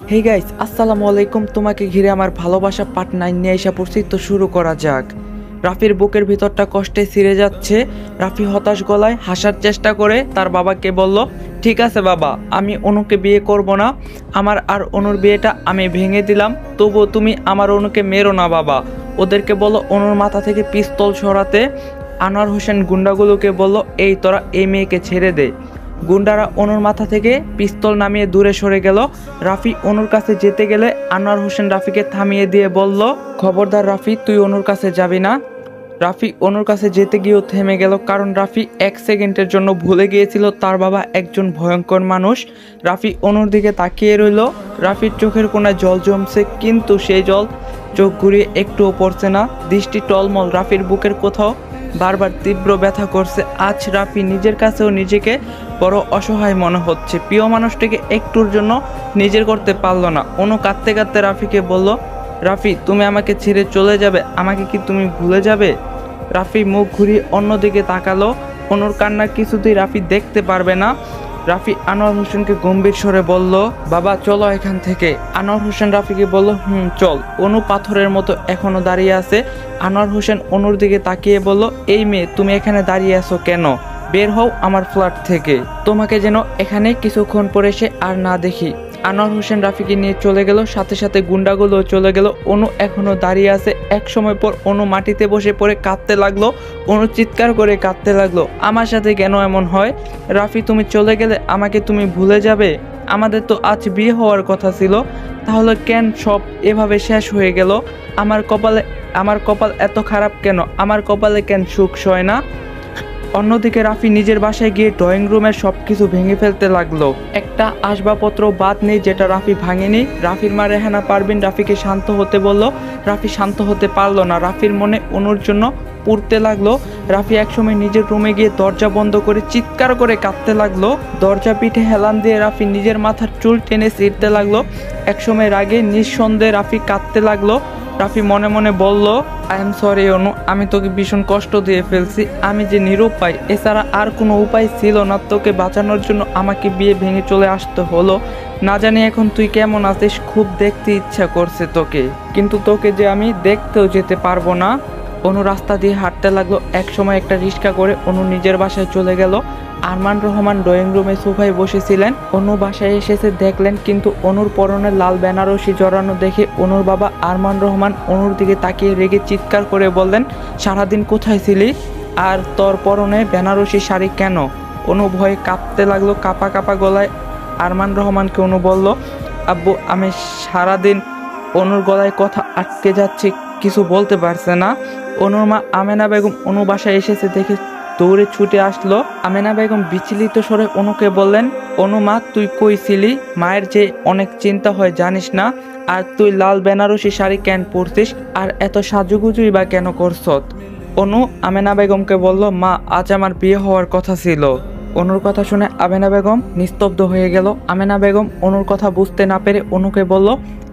Hey guys আসসালামু আলাইকুম তোমাকে ঘিরে আমার ভালোবাসা পার্ট নাইন নিয়ে এসে পড়ছি। তো শুরু করা যাক। রাফির বুকের ভিতরটা কষ্টে ছিঁড়ে যাচ্ছে। রাফি হতাশ গলায় হাসার চেষ্টা করে। তার বাবাকে বলল, ঠিক আছে বাবা, আমি অনুকে বিয়ে করব না। আমার আর অনুর বিয়েটা আমি ভেঙে দিলাম। তবুও তুমি আমার অনুকে মেরো না বাবা। ওদেরকে বলো অনুর মাথা থেকে পিস্তল সরাতে আনোয়ার হোসেন গুন্ডাগুলোকে বলল, এই তোরা এই মেয়েকে ছেড়ে দে। গুন্ডারা অনুর মাথা থেকে পিস্তল নামিয়ে দূরে সরে গেল। রাফি অনুর কাছে যেতে গেলে আনোয়ার হোসেন রাফিকে থামিয়ে দিয়ে বলল, খবরদার রাফি, তুই অনুর কাছে যাবি না। রাফি অনুর কাছে যেতে গিয়েও থেমে গেল, কারণ রাফি এক সেকেন্ডের জন্য ভুলে গিয়েছিল তার বাবা একজন ভয়ঙ্কর মানুষ। রাফি অনুর দিকে তাকিয়ে রইল। রাফির চোখের কোনায় জল জমছে, কিন্তু সেই জল চোখ ঘুরিয়ে একটুও পড়ছে না। দৃষ্টি টলমল রাফির বুকের কোথাও। বারবার তীব্র ব্যথা করছে। আজ রাফি নিজের কাছেও নিজেকে বড় অসহায় মনে হচ্ছে। প্রিয় মানুষটিকে একটুর জন্য নিজের করতে পারল না। অনু কাঁদতে কাঁদতে রাফিকে বলল, রাফি, তুমি আমাকে ছেড়ে চলে যাবে? আমাকে কি তুমি ভুলে যাবে? রাফি মুখ ঘুরিয়ে অন্যদিকে তাকালো। অনুর কান্না কিছুতেই রাফি দেখতে পারবে না। রাফি আনোয়ার হোসেনকে গম্ভীর স্বরে বলল, বাবা, চলো এখান থেকে। আনোয়ার হোসেন রাফিকে বলল, হুম, চল। অনু পাথরের মতো এখনও দাঁড়িয়ে আছে। আনোয়ার হোসেন অনুর দিকে তাকিয়ে বলল, এই মেয়ে, তুমি এখানে দাঁড়িয়ে আছো কেন? বের হও আমার ফ্ল্যাট থেকে। তোমাকে যেন এখানে কিছুক্ষণ পরে সে আর না দেখি। আনোয়ার হোসেন রাফিকে নিয়ে চলে গেল, সাথে সাথে গুন্ডাগুলো চলে গেল। অনু এখনও দাঁড়িয়ে আছে। এক সময় পর অনু মাটিতে বসে পড়ে কাঁদতে লাগল। অনু চিৎকার করে কাঁদতে লাগল। আমার সাথে কেন এমন হয়? রাফি, তুমি চলে গেলে আমাকে তুমি ভুলে যাবে? আমাদের তো আজ বিয়ে হওয়ার কথা ছিল। তাহলে কেন সব এভাবে শেষ হয়ে গেল? আমার কপালে, আমার কপাল এত খারাপ কেন? আমার কপালে কেন সুখ সয় না? অন্যদিকে রাফি নিজের বাসায় গিয়ে ড্রয়িং রুমের সব কিছু ভেঙে ফেলতে লাগল। একটা আসবাবপত্র বাদ নেই যেটা রাফি ভাঙেনি। রাফির মা রেহানা পারবিন রাফিকে শান্ত হতে বলল। রাফি শান্ত হতে পারল না। রাফির মনে অনুর জন্য পুড়তে লাগল। রাফি একসময় নিজের রুমে গিয়ে দরজা বন্ধ করে চিৎকার করে কাঁদতে লাগল। দরজা পিঠে হেলান দিয়ে রাফি নিজের মাথার চুল টেনে ছিঁড়তে লাগল। একসময় রাগে নিঃসন্দেহে রাফি কাঁদতে লাগল। রাফি মনে মনে বলল আই এম সরি অনু, আমি তোকে ভীষণ কষ্ট দিয়ে ফেলছি। আমি যে নিরুপায় এছাড়া আর কোনো উপায় ছিল না। তোকে বাঁচানোর জন্য আমাকে বিয়ে ভেঙে চলে আসতে হলো। না জানি এখন তুই কেমন আছিস, খুব দেখতে ইচ্ছা করছে তোকে। কিন্তু তোকে যে আমি দেখতেও যেতে পারব না অনু রাস্তা দিয়ে হাঁটতে লাগল। এক সময় একটা রিক্সা করে অনু নিজের বাসায় চলে গেল। আরমান রহমান ড্রয়িং রুমে সোফায় বসেছিলেন। অনু বাসায় এসেছে দেখলেন, কিন্তু অনুর পরনে লাল বেনারসি জড়ানো দেখে অনুর বাবা আরমান রহমান অনুর দিকে তাকিয়ে রেগে চিৎকার করে বললেন, সারাদিন কোথায় ছিলি? আর তোর পরনে বেনারসি শাড়ি কেন? অনু ভয়ে কাঁপতে লাগল, কাপা কাপা গলায়। আরমান রহমানকে অনু বলল, আব্বু, আমি সারাদিন অনুর গলায় কথা আটকে যাচ্ছে, কিছু বলতে পারছে না। অনুর মা আমেনা বেগম অনু বাসায় এসেছে দেখে দৌড়ে ছুটে আসলো। আমেনা বেগম বিচলিত স্বরে অনুকে বললেন, অনু মা, তুই কই ছিলি? মায়ের যে অনেক চিন্তা হয় জানিস না? আর তুই লাল বেনারসি শাড়ি কেন পরছিস? আর এত সাজুগুজুই বা কেন করছত অনু আমেনা বেগমকে বলল, মা, আজ আমার বিয়ে হওয়ার কথা ছিল। অনুর কথা শুনে আমেনা বেগম নিস্তব্ধ হয়ে গেল। আমেনা বেগম অনুর কথা বুঝতে না পেরে অনুকে বলল,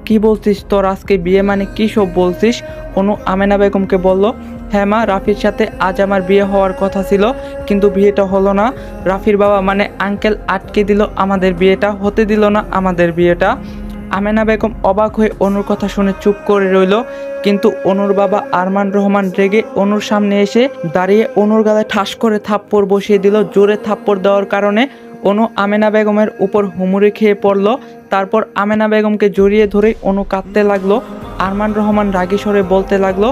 কি বলছিস তোর আজকে বিয়ে মানে? কী সব বলছিস? অনু আমেনা বেগমকে বলল হ্যাঁ মা, রাফির সাথে আজ আমার বিয়ে হওয়ার কথা ছিল, কিন্তু বিয়েটা হলো না। রাফির বাবা মানে আঙ্কেল আটকে দিল আমাদের বিয়েটা, হতে দিল না আমাদের বিয়েটা। আমেনা বেগম অবাক হয়ে অনুর কথা শুনে চুপ করে রইল। কিন্তু অনুর বাবা আরমান রহমান রেগে অনুর সামনে এসে দাঁড়িয়ে অনুর গালায় ঠাস করে থাপ্পড় বসিয়ে দিল। জোরে থাপ্পড় দেওয়ার কারণে অনু আমেনা বেগমের উপর হুমুরে খেয়ে পড়ল। তারপর আমেনা বেগমকে জড়িয়ে ধরে অনু কাঁদতে লাগল। আরমান রহমান রাগী স্বরে বলতে লাগল,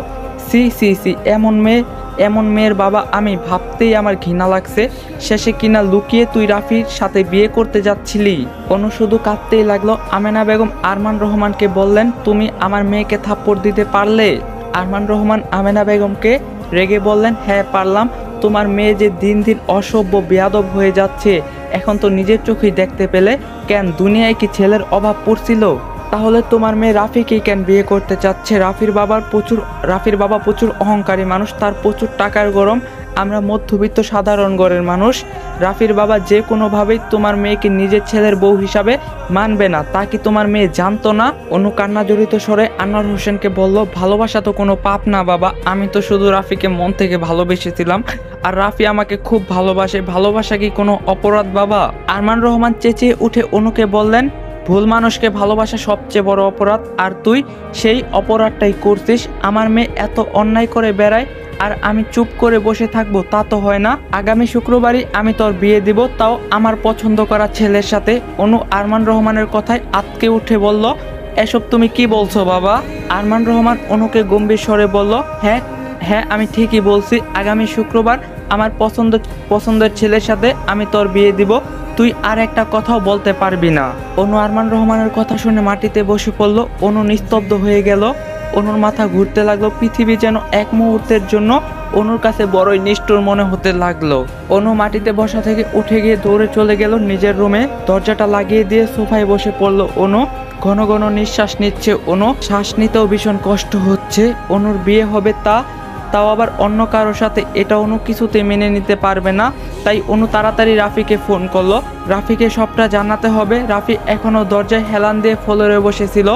সি সি সি, এমন মেয়ে এমন মেয়ের বাবা আমি ভাবতেই আমার ঘৃণা লাগছে। শেষে কিনা লুকিয়ে তুই রাফির সাথে বিয়ে করতে যাচ্ছিলি। অনু শুধু কাঁদতেই লাগল। আমেনা বেগম আরমান রহমানকে বললেন, তুমি আমার মেয়েকে থাপ্পড় দিতে পারলে? আরমান রহমান আমেনা বেগমকে রেগে বললেন হ্যাঁ পারলাম। তোমার মেয়ে যে দিন দিন অসভ্য, বেয়াদব হয়ে যাচ্ছে, এখন তো নিজের চোখেই দেখতে পেলে। কেন, দুনিয়ায় কি ছেলের অভাব পড়ছিল? তাহলে তোমার মেয়ে রাফিকেই কেন বিয়ে করতে চাচ্ছে? রাফির বাবার প্রচুর রাফির বাবা প্রচুর অহংকারী মানুষ, তার প্রচুর টাকার গরম। আমরা মধ্যবিত্ত সাধারণ ঘরের মানুষ। রাফির বাবা যে কোনোভাবেই তোমার মেয়েকে নিজের ছেলের বউ হিসাবে মানবে না। তা কি তোমার মেয়ে জানতো না? অনু জড়িত স্বরে আনোয়ার হোসেনকে বলল, ভালোবাসা তো কোনো পাপ না বাবা। আমি তো শুধু রাফিকে মন থেকে ভালোবেসেছিলাম। আর রাফি আমাকে খুব ভালোবাসে। ভালোবাসা কি কোনো অপরাধ বাবা? আরমান রহমান চেঁচিয়ে উঠে অনুকে বললেন ভুল মানুষকে ভালোবাসা সবচেয়ে বড় অপরাধ। আর তুই সেই অপরাধটাই করছিস। আমার মেয়ে এত অন্যায় করে বেড়ায়, আর আমি চুপ করে বসে থাকব, তা তো হয় না। আগামী শুক্রবারই আমি তোর বিয়ে দিব, তাও আমার পছন্দ করা ছেলের সাথে। অনু আরমান রহমানের কথায় আতকে উঠে বলল, এসব তুমি কি বলছো বাবা? আরমান রহমান অনুকে গম্ভীর স্বরে বলল হ্যাঁ হ্যাঁ আমি ঠিকই বলছি। আগামী শুক্রবার আমার পছন্দ, পছন্দের ছেলের সাথে আমি তোর বিয়ে দিব। তুই আর একটা কথাও বলতে পারবি না। অনু আরমান রহমানের কথা শুনে মাটিতে বসে পড়ল। অনু নিস্তব্ধ হয়ে গেল। অনুর মাথা ঘুরতে লাগল। পৃথিবী যেন এক মুহূর্তের জন্য অনুর কাছে বড়ই নিষ্ঠুর মনে হতে লাগল। অনু মাটিতে বসা থেকে উঠে গিয়ে দৌড়ে চলে গেল নিজের রুমে। দরজাটা লাগিয়ে দিয়ে সোফায় বসে পড়ল অনু। ঘন ঘন নিঃশ্বাস নিচ্ছে অনু। শ্বাস নিতেও ভীষণ কষ্ট হচ্ছে। অনুর বিয়ে হবে তা তাও আবার অন্য কারোর সাথে এটা অনু কিছুতে মেনে নিতে পারবে না। তাই অনু তাড়াতাড়ি রাফিকে ফোন করল। রাফিকে সবটা জানাতে হবে। রাফি এখনও দরজায় হেলান দিয়ে ফ্লোরে বসেছিল।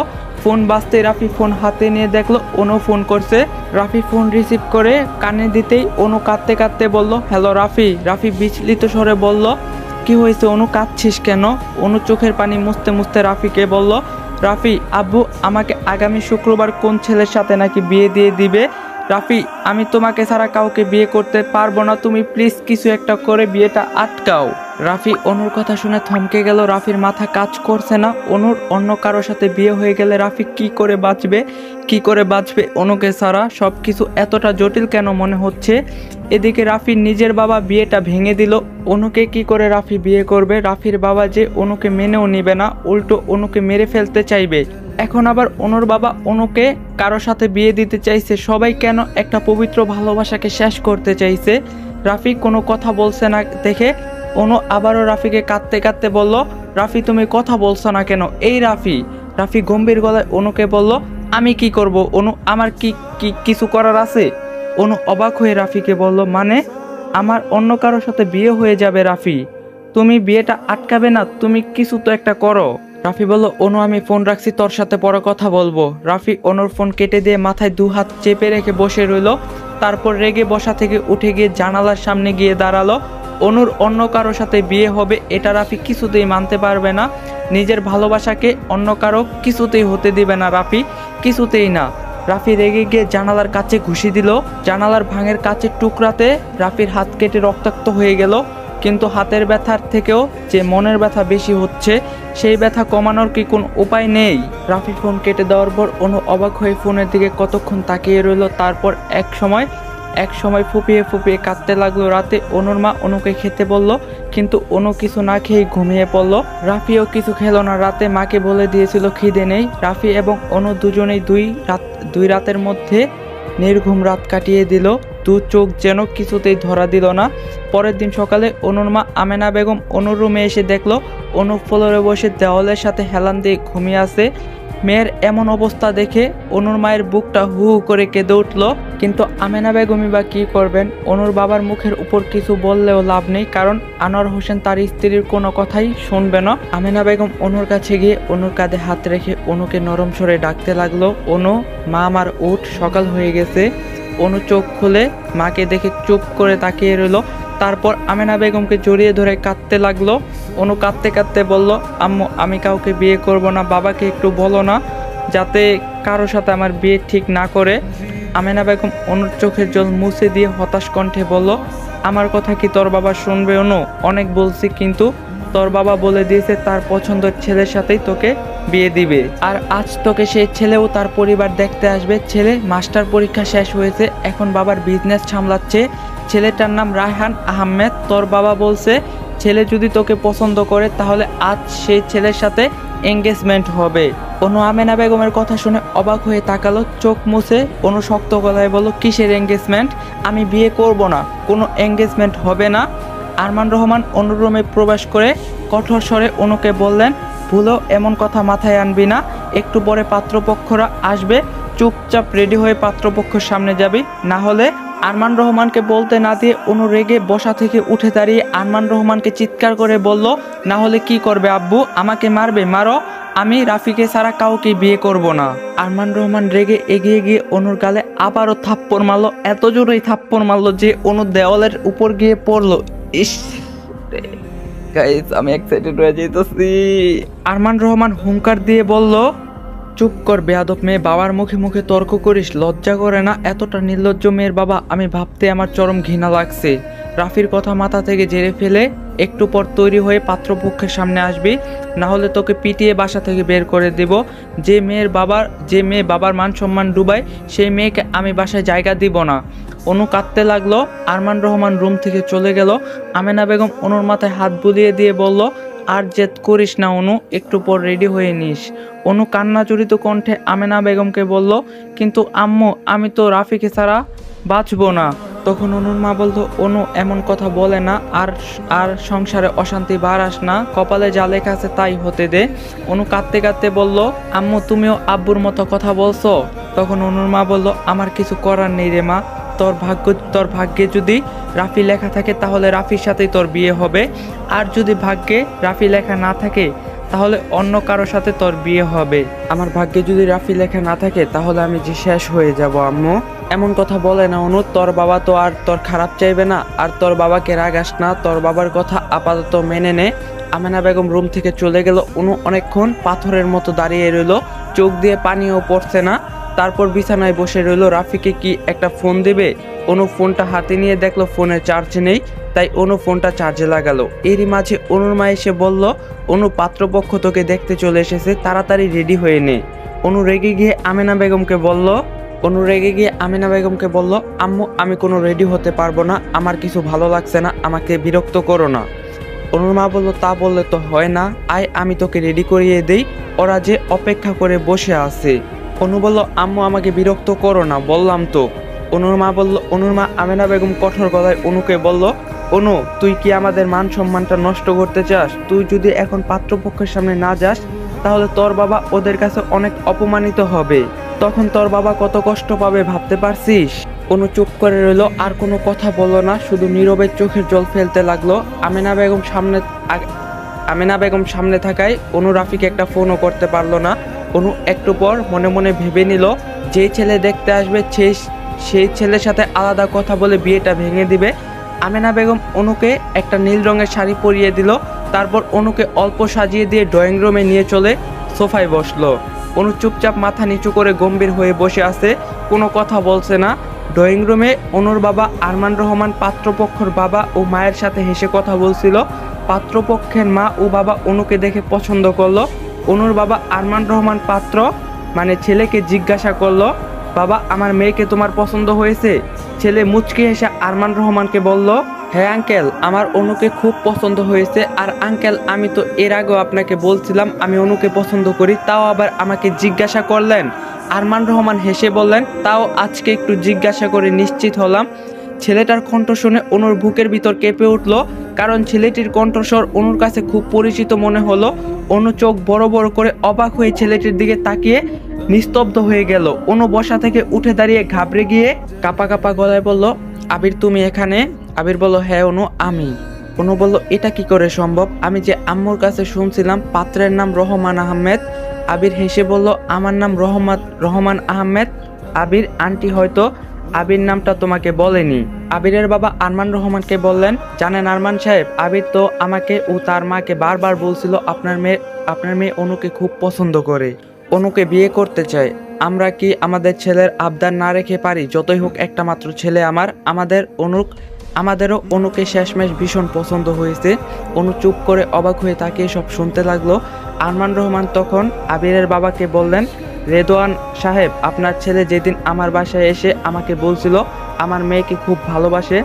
ফোন বাজতে রাফি ফোন হাতে নিয়ে দেখল, অনু ফোন করছে। রাফি ফোন রিসিভ করে কানে দিতেই অনু কাঁদতে কাঁদতে বলল, হ্যালো রাফি। রাফি বিচলিত স্বরে বলল, কি হয়েছে অনু? কাঁদছিস কেন? অনু চোখের পানি মুছতে মুছতে রাফিকে বলল, রাফি, আব্বু আমাকে আগামী শুক্রবার কোন ছেলের সাথে নাকি বিয়ে দিয়ে দিবে? রাফি, আমি তোমাকে ছাড়া কাউকে বিয়ে করতে পারব না। তুমি প্লিজ কিছু একটা করে বিয়েটা আটকাও। রাফি, অনুর কথা শুনে থমকে গেল। রাফির মাথা কাজ করছে না। অনুর অন্য কারোর সাথে বিয়ে হয়ে গেলে রাফি কি করে বাঁচবে? কি করে বাঁচবে অনুকে ছাড়া? সব কিছু এতটা জটিল কেন মনে হচ্ছে? এদিকে রাফির নিজের বাবা বিয়েটা ভেঙে দিল। অনুকে কি করে রাফি বিয়ে করবে? রাফির বাবা যে অনুকে মেনেও নিবে না, উল্টো অনুকে মেরে ফেলতে চাইবে। এখন আবার অনুর বাবা অনুকে কারও সাথে বিয়ে দিতে চাইছে। সবাই কেন একটা পবিত্র ভালোবাসাকে শেষ করতে চাইছে? রাফি কোনো কথা বলছে না দেখে অনু আবারও রাফিকে কাঁদতে কাঁদতে বলল, রাফি, তুমি কথা বলছো না কেন? এই রাফি। রাফি গম্ভীর গলায় অনুকে বলল, আমি কি করব? অনু, আমার কি কি, কিছু করার আছে? অনু অবাক হয়ে রাফিকে বলল মানে? আমার অন্য কারোর সাথে বিয়ে হয়ে যাবে রাফি। তুমি বিয়েটা আটকাবে না, তুমি কিছু তো একটা করো। রাফি বলল, অনু, আমি ফোন রাখছি, তোর সাথে পরে কথা বলব। রাফি অনুর ফোন কেটে দিয়ে মাথায় দু হাত চেপে রেখে বসে রইল। তারপর রেগে বসা থেকে উঠে গিয়ে জানালার সামনে গিয়ে দাঁড়াল। অনুর অন্য কারোর সাথে বিয়ে হবে, এটা রাফি কিছুতেই মানতে পারবে না। নিজের ভালোবাসাকে অন্য কারও কিছুতেই হতে দিবে না রাফি, কিছুতেই না। রাফি রেগে গিয়ে জানালার কাছে ঘুষি দিল। জানালার ভাঙের কাছের টুকরাতে রাফির হাত কেটে রক্তাক্ত হয়ে গেল। কিন্তু হাতের ব্যথার থেকেও যে মনের ব্যথা বেশি হচ্ছে, সেই ব্যথা কমানোর কি কোনো উপায় নেই? রাফি ফোন কেটে দেওয়ার পর অনু অবাক হয়ে ফোনের দিকে কতক্ষণ তাকিয়ে রইল, তারপর এক সময় এক সময় ফুপিয়ে ফুপিয়ে কাঁদতে লাগল। রাতে অনুর মা অনুকে খেতে বলল, কিন্তু অনু কিছু না খেয়ে ঘুমিয়ে পড়ল। রাফিও কিছু খেলো না। রাতে মাকে বলে দিয়েছিল, খিদে নেই। রাফি এবং অনু দুজনেই দুই রাত, দুই রাতের মধ্যে নির্ঘুম রাত কাটিয়ে দিল। দু চোখ যেন কিছুতেই ধরা দিল না। পরের দিন সকালে অনুর মা আমেনা বেগম অনুর রুমে এসে দেখল, অনু ফ্লোরে বসে দেওয়ালের সাথে হেলান দিয়ে ঘুমিয়ে আছে। মেয়ের এমন অবস্থা দেখে অনুর মায়ের বুকটা হু হু করে কেঁদে উঠল। কিন্তু আমেনা বেগমই বা কী করবেন? অনুর বাবার মুখের উপর কিছু বললেও লাভ নেই, কারণ আনোয়ার হোসেন তার স্ত্রীর কোনো কথাই শুনবে না। আমেনা বেগম অনুর কাছে গিয়ে অনুর কাঁধে হাত রেখে অনুকে নরম সরে ডাকতে লাগল, অনু, মা আমার উঠ, সকাল হয়ে গেছে। অনু চোখ খুলে মাকে দেখে চুপ করে তাকিয়ে রইল। তারপর আমেনা বেগমকে জড়িয়ে ধরে কাঁদতে লাগল। অনু কাঁদতে কাঁদতে বলল, আম্মু, আমি কাউকে বিয়ে করব না, বাবাকে একটু বলো না, যাতে কারোর সাথে আমার বিয়ে ঠিক না করে। আমেনা বেগম অনুর চোখের জল মুছে দিয়ে হতাশ কণ্ঠে বলল, আমার কথা কি তোর বাবা শুনবে অনু? অনেক বলছি, কিন্তু তোর বাবা বলে দিয়েছে তার পছন্দের ছেলের সাথেই তোকে বিয়ে দিবে। আর আজ তোকে সেই ছেলেও তার পরিবার দেখতে আসবে। ছেলে, মাস্টার পরীক্ষা শেষ হয়েছে, এখন বাবার বিজনেস সামলাচ্ছে। ছেলেটার নাম রায়হান আহমেদ, তোর বাবা বলছে, ছেলে যদি তোকে পছন্দ করে, তাহলে আজ সেই ছেলের সাথে এঙ্গেজমেন্ট হবে। অনু আমেনা বেগমের কথা শুনে অবাক হয়ে তাকালো, চোখ মুছে অনু শক্ত গলায় বলল, কিসের এঙ্গেজমেন্ট আমি বিয়ে করব না, কোনো এঙ্গেজমেন্ট হবে না। আরমান রহমান অনুরুমে প্রবেশ করে কঠোর স্বরে অনুকে বললেন ভুলেও এমন কথা মাথায় আনবি না। একটু পরে পাত্রপক্ষরা আসবে। চুপচাপ রেডি হয়ে পাত্রপক্ষের সামনে যাবি। না হলে আরমান রহমানকে বলতে না দিয়ে অনু রেগে বসা থেকে উঠে দাঁড়িয়ে আরমান রহমানকে চিৎকার করে বলল, না হলে কি করবে আব্বু? আমাকে মারবে? মারো। আমি রাফিকে ছাড়া কাউকে বিয়ে করব না। আরমান রহমান রেগে এগিয়ে গিয়ে অনুর গালে আবারও থাপ্পড় মারলো। এত জোরেই থাপ্পড় মারলো যে অনু দেওয়ালের উপর গিয়ে পড়ল। ইস। গাইস আমি এক্সাইটেড হয়ে যেতেছি আরমান রহমান হুঙ্কার দিয়ে বলল, চুপ কর বেয়াদব মেয়ে, বাবার মুখে মুখে তর্ক করিস, লজ্জা করে না? এতটা নির্লজ্জ মেয়ের বাবা, আমি ভাবতে আমার চরম ঘৃণা লাগছে। রাফির কথা মাথা থেকে জেরে ফেলে একটু পর তৈরি হয়ে পাত্রপক্ষের সামনে আসবি। না হলে তোকে পিটিয়ে বাসা থেকে বের করে দেব। যে মেয়ের বাবার, যে মেয়ে বাবার মান সম্মান ডুবায়, সেই মেয়েকে আমি বাসায় জায়গা দিব না। অনু কাঁদতে লাগল। আরমান রহমান রুম থেকে চলে গেল। আমেনা বেগম অনুর মাথায় হাত বুলিয়ে দিয়ে বলল, আর জেদ করিস না অনু, একটু পর রেডি হয়ে নিস। অনু কান্নাচুরিত কণ্ঠে আমেনা বেগমকে বলল, কিন্তু আম্মু, আমি তো রাফিকে ছাড়া বাঁচবো না। তখন অনুর মা বলতো অনু, এমন কথা বলে না, আর আর সংসারে অশান্তি বাড়াস না, কপালে যা লেখা আছে তাই হতে দে। অনু কাঁদতে কাঁদতে বলল, আম্মু, তুমিও আব্বুর মতো কথা বলছো? তখন অনুর মা বলল, আমার কিছু করার নেই রে মা তোর ভাগ্য, তোর ভাগ্যে যদি রাফি লেখা থাকে, তাহলে রাফির সাথেই তোর বিয়ে হবে। আর যদি ভাগ্যে রাফি লেখা না থাকে, তাহলে অন্য কারোর সাথে তোর বিয়ে হবে। আমার ভাগ্যে যদি রাফি লেখা না থাকে, তাহলে আমি যে শেষ হয়ে যাব, আম্মু। এমন কথা বলে না অনু, তোর বাবা তো আর তোর খারাপ চাইবে না। আর তোর বাবাকে রাগ রাগাস না, তোর বাবার কথা আপাতত মেনে নে। আমেনা বেগম রুম থেকে চলে গেল। অনু অনেকক্ষণ পাথরের মতো দাঁড়িয়ে রইল। চোখ দিয়ে পানিও পড়ছে না। তারপর বিছানায় বসে রইল রাফিকে কি একটা ফোন দেবে? অনু ফোনটা হাতে নিয়ে দেখল ফোনে চার্জ নেই, তাই অনু ফোনটা চার্জে লাগালো। এরই মাঝে অনুর মা এসে বলল, অনু পাত্রপক্ষ তোকে দেখতে চলে এসেছে, তাড়াতাড়ি রেডি হয়ে নে। অনু রেগে গিয়ে আমেনা বেগমকে বলল, অনু রেগে গিয়ে আমিনা বেগমকে বলল, আম্মু, আমি কোনো রেডি হতে পারব না, আমার কিছু ভালো লাগছে না, আমাকে বিরক্ত করো না। অনুর মা বলল, তা বললে তো হয় না, আয়, আমি তোকে রেডি করিয়ে দেই। ওরা যে অপেক্ষা করে বসে আছে। অনু বলল, আম্মু, আমাকে বিরক্ত করো না। বললাম, তো? অনুর মা বলল অনুর মা, আমেনা বেগম কঠোর গলায় অনুকে বলল, অনু, তুই কি আমাদের মান সম্মানটা নষ্ট করতে চাস? তুই যদি এখন পাত্রপক্ষের সামনে না যাস, তাহলে তোর বাবা ওদের কাছে অনেক অপমানিত হবে। তখন তোর বাবা কত কষ্ট পাবে ভাবতে পারছিস? অনু চুপ করে রইল, আর কোনো কথা বলল না, শুধু নীরবে চোখের জল ফেলতে লাগল। আমেনা বেগম সামনে আমেনা বেগম সামনে থাকায় অনু রাফিকে একটা ফোনও করতে পারল না। অনু একটু পর মনে মনে ভেবে নিল, যে ছেলে দেখতে আসবে সেই সেই ছেলের সাথে আলাদা কথা বলে বিয়েটা ভেঙে দিবে। আমেনা বেগম অনুকে একটা নীল রঙের শাড়ি পরিয়ে দিল, তারপর অনুকে অল্প সাজিয়ে দিয়ে ড্রয়িং রুমে নিয়ে চলে সোফায় বসল। অনু চুপচাপ মাথা নিচু করে গম্ভীর হয়ে বসে আছে, কোনো কথা বলছে না। ড্রয়িং রুমে অনুর বাবা আরমান রহমান, পাত্রপক্ষর বাবা ও মায়ের সাথে হেসে কথা বলছিল। পাত্রপক্ষের মা ও বাবা অনুকে দেখে পছন্দ করল। অনুর বাবা আরমান রহমান পাত্র মানে ছেলেকে জিজ্ঞাসা করল, বাবা, আমার মেয়েকে তোমার পছন্দ হয়েছে? ছেলে মুচকি হেসে আরমান রহমানকে বলল হ্যাঁ আঙ্কেল, আমার অনুকে খুব পছন্দ হয়েছে, আর আঙ্কেল, আমি তো এর আগেও আপনাকে বলছিলাম, আমি অনুকে পছন্দ করি, তাও আবার আমাকে জিজ্ঞাসা করলেন। আরমান রহমান হেসে বললেন, তাও আজকে একটু জিজ্ঞাসা করে নিশ্চিত হলাম। ছেলেটার কণ্ঠ শুনে অনুর বুকের ভিতর কেঁপে উঠল, কারণ ছেলেটির কণ্ঠস্বর অনুর কাছে খুব পরিচিত মনে হলো। অনু চোখ বড় বড় করে অবাক হয়ে ছেলেটির দিকে তাকিয়ে নিস্তব্ধ হয়ে গেল। অনু বসা থেকে উঠে দাঁড়িয়ে ঘাবড়ে গিয়ে কাপা কাপা গলায় বলল, আবির, তুমি এখানে? আবির বলল হ্যাঁ অনু, আমি। অনু বলল, এটা কি করে সম্ভব? আমি যে আম্মুর কাছে শুনছিলাম পাত্রের নাম রহমান আহমেদ। আবির হেসে বলল, আমার নাম রহমান রহমান আহমেদ। আবির, আন্টি হয়তো আবির নামটা তোমাকে বলেনি। আবিরের বাবা আরমান রহমানকে বললেন, জানেন আরমান সাহেব, আবির তো আমাকে ও তার মাকে বারবার বলছিল আপনার মেয়ে আপনার মেয়ে অনুকে খুব পছন্দ করে, অনুকে বিয়ে করতে চায়। আমরা কি আমাদের ছেলের আবদার না রেখে পারি? যতই হোক একটা মাত্র ছেলে আমার, আমাদের অনুক আমাদেরও অনুকে শেষমেশ ভীষণ পছন্দ হয়েছে। অনু চুপ করে অবাক হয়ে তাকিয়ে সব শুনতে লাগল। আরমান রহমান তখন আবিরের বাবাকে বললেন, রেদোয়ান সাহেব, আপনার ছেলে যেদিন আমার বাসায় এসে আমাকে বলছিল, আমার মেয়েকে খুব ভালোবাসে।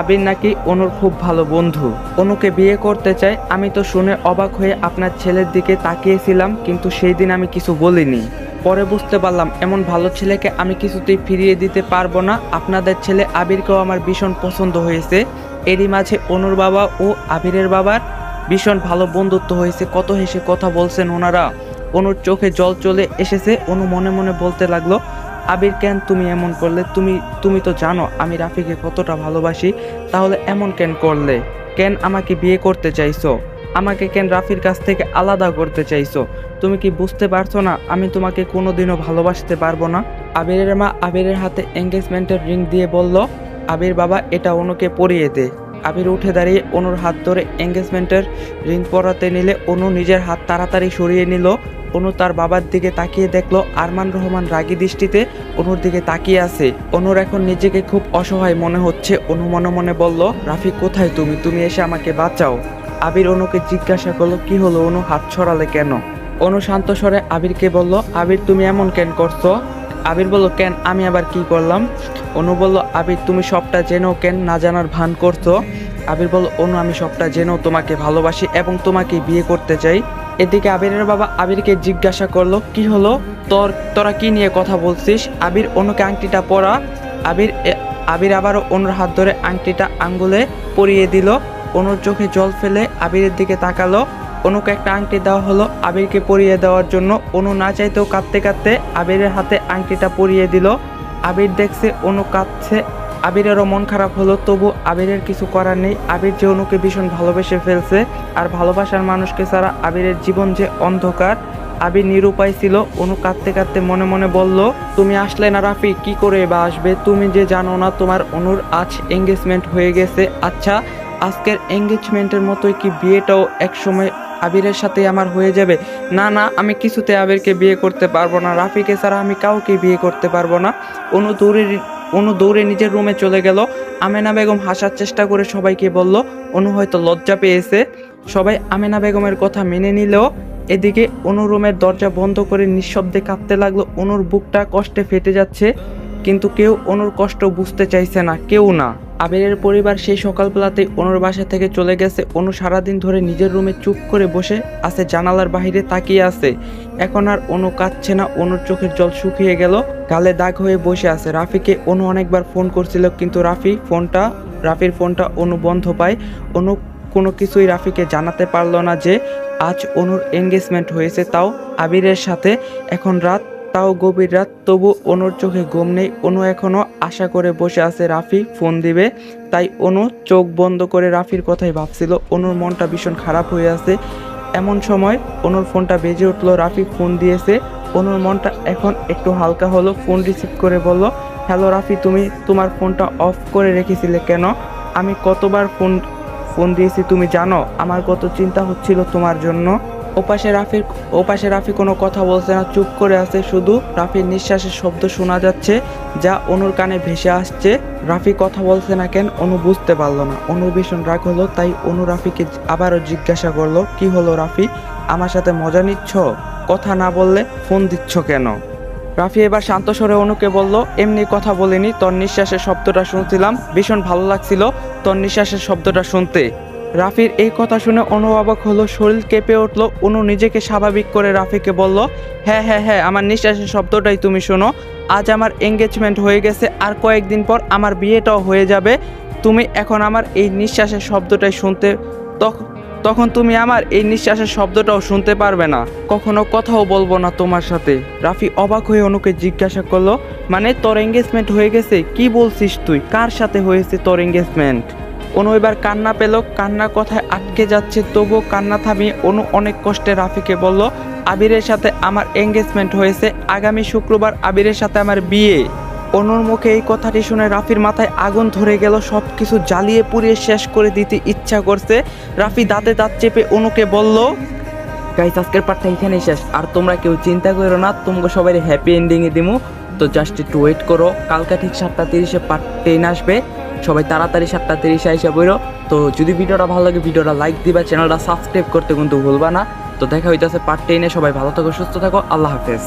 আবির নাকি অনুর খুব ভালো বন্ধু। অনুকে বিয়ে করতে চায়, আমি তো শুনে অবাক হয়ে আপনার ছেলের দিকে তাকিয়েছিলাম, কিন্তু সেই দিন আমি কিছু বলিনি। পরে বুঝতে পারলাম, এমন ভালো ছেলেকে আমি কিছুতেই ফিরিয়ে দিতে পারব না। আপনাদের ছেলে আবিরকেও আমার ভীষণ পছন্দ হয়েছে। এরই মাঝে অনুর বাবা ও আবিরের বাবার ভীষণ ভালো বন্ধুত্ব হয়েছে। কত হেসে কথা বলছেন ওনারা। অনুর চোখে জল চলে এসেছে। অনু মনে মনে বলতে লাগল, আবির, কেন তুমি এমন করলে? তুমি তুমি তো জানো আমি রাফিকে কতটা ভালোবাসি। তাহলে এমন কেন করলে? কেন আমাকে বিয়ে করতে চাইছো? আমাকে কেন রাফির কাছ থেকে আলাদা করতে চাইছো? তুমি কি বুঝতে পারছ না আমি তোমাকে কোনোদিনও ভালোবাসতে পারব না? আবিরের মা আবিরের হাতে এঙ্গেজমেন্টের রিং দিয়ে বলল, আবির বাবা, এটা অনুকে পরিয়ে দে। আবির উঠে দাঁড়িয়ে অনুর হাত ধরে এঙ্গেজমেন্টের রিং পরাতে নিলে অনু নিজের হাত তাড়াতাড়ি সরিয়ে নিল। অনু তার বাবার দিকে তাকিয়ে দেখল, আরমান রহমান রাগী দৃষ্টিতে অনুর দিকে তাকিয়ে আছে। অনুর এখন নিজেকে খুব অসহায় মনে হচ্ছে। অনু মনে মনে বলল, রাফি, কোথায় তুমি? তুমি এসে আমাকে বাঁচাও। আবির অনুকে জিজ্ঞাসা করল, কি হলো অনু? হাত ছড়ালে কেন? অনু শান্ত স্বরে আবিরকে বলল, আবির, তুমি এমন কেন করছ? আবির বলল, কেন? আমি আবার কি করলাম? অনু বলল, আবির, তুমি সবটা জেনেও কেন না জানার ভান করছ? আবির বলল, অনু, আমি সবটা জেনেও তোমাকে ভালোবাসি এবং তোমাকে বিয়ে করতে চাই। এদিকে আবিরের বাবা আবিরকে জিজ্ঞাসা করল, কি হলো? তোর, তোরা কি নিয়ে কথা বলছিস? আবির অনুকে আংটিটা পরা, আবির আবির আবারও অনুর হাত ধরে আংটিটা আঙ্গুলে পরিয়ে দিল। অনুর চোখে জল ফেলে আবিরের দিকে তাকালো। অনুকে একটা আংটি দেওয়া হলো। আবিরকে পরিয়ে দেওয়ার জন্য অনু না চাইতেও কাঁদতে কাঁদতে আবিরের হাতে আংটিটা পরিয়ে দিল। আবির দেখছে অনু কাঁদছে। আবিরেরও মন খারাপ হলো, তবু আবিরের কিছু করার নেই। আবির যে অনুকে ভীষণ ভালোবেসে ফেলছে আর ভালোবাসার মানুষকে ছাড়া আবিরের জীবন যে অন্ধকার, আবির নিরুপায় ছিল। অনু কাঁদতে কাঁদতে মনে মনে বলল, তুমি আসলে না রাফি, কি করে বা আসবে? তুমি যে জানো না তোমার অনুর আজ এঙ্গেজমেন্ট হয়ে গেছে। আচ্ছা আজকের এঙ্গেজমেন্টের মতোই কি বিয়েটাও একসময় আবিরের সাথে আমার হয়ে যাবে? না না, আমি কিছুতে আবিরকে বিয়ে করতে পারব না। রাফিকে ছাড়া আমি কাউকে বিয়ে করতে পারব না। অনু দৌড়ে অনু দৌড়ে নিজের রুমে চলে গেল। আমেনা বেগম হাসার চেষ্টা করে সবাইকে বলল, অনু হয়তো লজ্জা পেয়েছে। সবাই আমেনা বেগমের কথা মেনে নিলেও এদিকে অনু রুমের দরজা বন্ধ করে নিঃশব্দে কাঁদতে লাগল। অনুর বুকটা কষ্টে ফেটে যাচ্ছে। কিন্তু কেউ অনুর কষ্ট বুঝতে চাইছে না, কেউ না। আবিরের পরিবার সেই সকালবেলাতেই অনুর বাসা থেকে চলে গেছে। অনু সারাদিন ধরে নিজের রুমে চুপ করে বসে আছে, জানালার বাইরে তাকিয়ে আছে। এখন আর অনু কাঁদছে না, অনুর চোখের জল শুকিয়ে গেল, গালে দাগ হয়ে বসে আছে। রাফিকে অনু অনেকবার ফোন করছিল, কিন্তু রাফি ফোনটা, রাফির ফোনটা অনু বন্ধ পায়। অনু কোনো কিছুই রাফিকে জানাতে পারল না যে, আজ অনুর এঙ্গেজমেন্ট হয়েছে, তাও আবিরের সাথে। এখন রাত তাও গভীর রাত, তবু অনুর চোখে ঘুম নেই। অনু এখনও আশা করে বসে আছে রাফি, ফোন দিবে। তাই অনু চোখ বন্ধ করে রাফির কথাই ভাবছিল। অনুর মনটা ভীষণ খারাপ হয়ে আছে। এমন সময় অনুর ফোনটা বেজে উঠল, রাফি ফোন দিয়েছে। অনুর মনটা এখন একটু হালকা হলো, ফোন রিসিভ করে বলল, হ্যালো রাফি, তুমি তোমার ফোনটা অফ করে রেখেছিলে কেন? আমি কতবার ফোন ফোন দিয়েছি, তুমি জানো? আমার কত চিন্তা হচ্ছিল তোমার জন্য। ওপাশে রাফির, ওপাশে রাফি কোনো কথা বলছে না, চুপ করে আছে, শুধু রাফির নিঃশ্বাসের শব্দ শোনা যাচ্ছে, যা অনুর কানে ভেসে আসছে। রাফি কথা বলছে না কেন, অনু বুঝতে পারল না। অনু ভীষণ রাগ হলো, তাই অনু রাফিকে আবারও জিজ্ঞাসা করল, কি হলো রাফি? আমার সাথে মজা নিচ্ছ? কথা না বললে ফোন দিচ্ছ কেন? রাফি এবার শান্ত স্বরে অনুকে বলল, এমনি কথা বলিনি, তোর নিঃশ্বাসের শব্দটা শুনছিলাম, ভীষণ ভালো লাগছিল তোর নিঃশ্বাসের শব্দটা শুনতে। রাফির এই কথা শুনে অনু অবাক হলো, শরীর কেঁপে উঠল। অনু নিজেকে স্বাভাবিক করে রাফিকে বলল হ্যাঁ হ্যাঁ হ্যাঁ আমার নিঃশ্বাসের শব্দটাই তুমি শোনো। আজ আমার এঙ্গেজমেন্ট হয়ে গেছে, আর কয়েকদিন পর আমার বিয়েটাও হয়ে যাবে। তুমি এখন আমার এই নিঃশ্বাসের শব্দটাই শুনতে তখন তুমি আমার এই নিঃশ্বাসের শব্দটাও শুনতে পারবে না। কখনো কথাও বলব না তোমার সাথে। রাফি অবাক হয়ে অনুকে জিজ্ঞাসা করল মানে তোর এঙ্গেজমেন্ট হয়ে গেছে? কি বলছিস তুই? কার সাথে হয়েছে তোর এঙ্গেজমেন্ট অনু এবার কান্না পেল কান্না কথায় আটকে যাচ্ছে, তবুও কান্না থামিয়ে অনু অনেক কষ্টে রাফিকে বলল, আবিরের সাথে আমার এঙ্গেজমেন্ট হয়েছে, আগামী শুক্রবার আবিরের সাথে আমার বিয়ে। অনুর মুখে এই কথাটি শুনে রাফির মাথায় আগুন ধরে গেল সব কিছু জ্বালিয়ে পুড়িয়ে শেষ করে দিতে ইচ্ছা করছে। রাফি দাঁতে দাঁত চেপে অনুকে বলল গাইস আজকের পার্টটা এখানেই শেষ। আর তোমরা কেউ চিন্তা করো না তোমরা সবাই হ্যাপি এন্ডিংয়ে দিমু। তো জাস্ট একটু ওয়েট করো, কালকা ঠিক সাতটা তিরিশে পার্ট টেন আসবে। সবাই তাড়াতাড়ি সাতটা তিরিশে এসে বইরো তো যদি ভিডিওটা ভালো লাগে, ভিডিওটা লাইক দিবা চ্যানেলটা সাবস্ক্রাইব করতে কিন্তু ভুলবা না। তো দেখা হইতেছে পার্ট টেনে সবাই ভালো থাকো, সুস্থ থাকো। আল্লাহ হাফেজ।